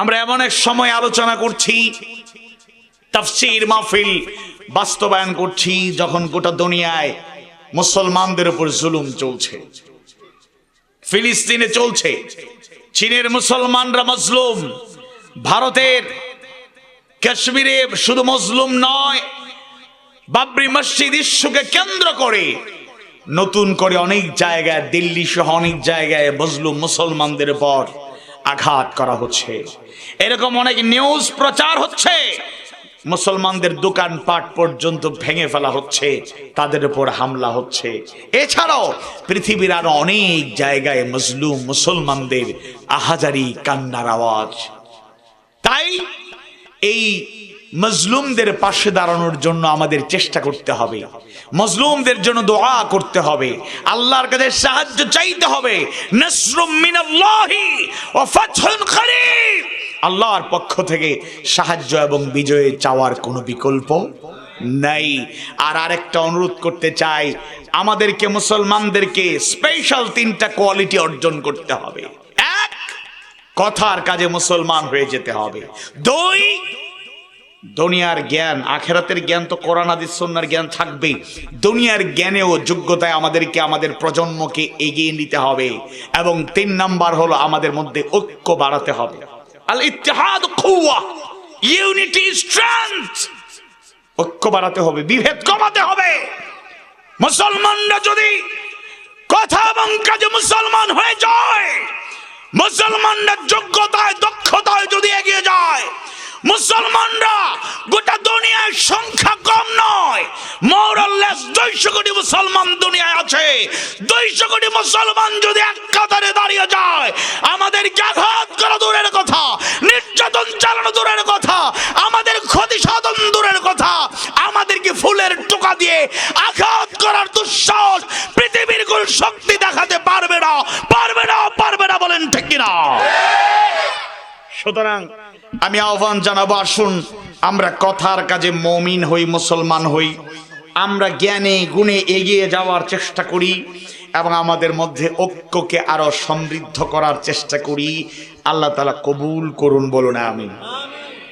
আমরা এমন এক সময় আলোচনা করছি, তাফসির মাহফিল বাস্তবায়ন করছি, যখন গোটা দুনিয়ায় মুসলমানদের উপর জুলুম চলছে, ফিলিস্তিনে চলছে, চীনের মুসলমানরা মজলুম, ভারতের কাশ্মীরে শুধু মজলুম নয়, বাবরি মসজিদ ইস্যুকে কেন্দ্র করে নতুন করে অনেক জায়গায়, দিল্লি সহ অনেক জায়গায় মজলুম মুসলমানদের উপর আঘাত করা হচ্ছে। এরকম অনেক নিউজ প্রচার হচ্ছে। মুসলমানদের দোকান পাট পর্যন্ত ভেঙে ফেলা হচ্ছে। তাদের উপর হামলা হচ্ছে। এছাড়াও পৃথিবীর আরও অনেক জায়গায় মজলুম মুসলমানদের আহাজারি কান্নার আওয়াজ। তাই এই মজলুমদের পাশে দাঁড়ানোর জন্য আমাদের চেষ্টা করতে হবে। মজলুমদের জন্য দোয়া করতে হবে। আল্লাহর কাছে সাহায্য চাইতে হবে। আল্লাহর পক্ষ থেকে সাহায্য এবং বিজয় চাওয়ার কোনো বিকল্প নাই। আর আরেকটা অনুরোধ করতে চাই, আমাদেরকে মুসলমানদেরকে স্পেশাল তিনটা কোয়ালিটি অর্জন করতে হবে। এক, কথার কাজে মুসলমান হয়ে যেতে হবে। দুই দুনিয়ার জ্ঞান, আখেরাতের জ্ঞান তো কোরআন, হাদিস সুন্নাহর জ্ঞান থাকবেই। দুনিয়ার জ্ঞানে ও যোগ্যতায় আমাদেরকে, আমাদের প্রজন্মকে এগিয়ে নিতে হবে এবং তিন নাম্বার হলো আমাদের মধ্যে ঐক্য বাড়াতে হবে। আল ইত্তেহাদ কুওয়া, ইউনিটি স্ট্রেংথ। ঐক্য বাড়াতে হবে, বিভেদ কমাতে হবে। মুসলমানরা যদি কথা এবং কাজে মুসলমান হয়ে যায়, মুসলমানরা যোগ্যতায়, দক্ষতায় যদি এগিয়ে যায় মুসলমানরা গোটা দুনিয়ায় সংখ্যা কম নয় মোরলেস দুইশো কোটি মুসলমান দুনিয়ায় আছে। দুইশো কোটি মুসলমান যদি এক কাতারে দাঁড়িয়ে যায় আমাদেরকে আঘাত করা দূরের কথা, নির্যাতন চালানো দূরের কথা, আমাদের ক্ষতি সাধন দূরের কথা, আমাদেরকে ফুলের টোকা দিয়ে আঘাত করার দুঃসাহস পৃথিবীর কোন শক্তি দেখাতে পারবে না পারবে না পারবে না বলেন ঠিক কিনা? সুতরাং আমি আহ্বান জানাব, আসুন আমরা কথার কাজে মমিন হই, মুসলমান হই। আমরা জ্ঞানে গুণে এগিয়ে যাওয়ার চেষ্টা করি এবং আমাদের মধ্যে ঐক্যকে আরও সমৃদ্ধ করার চেষ্টা করি। আল্লাহ তালা কবুল করুন, বলুন আমি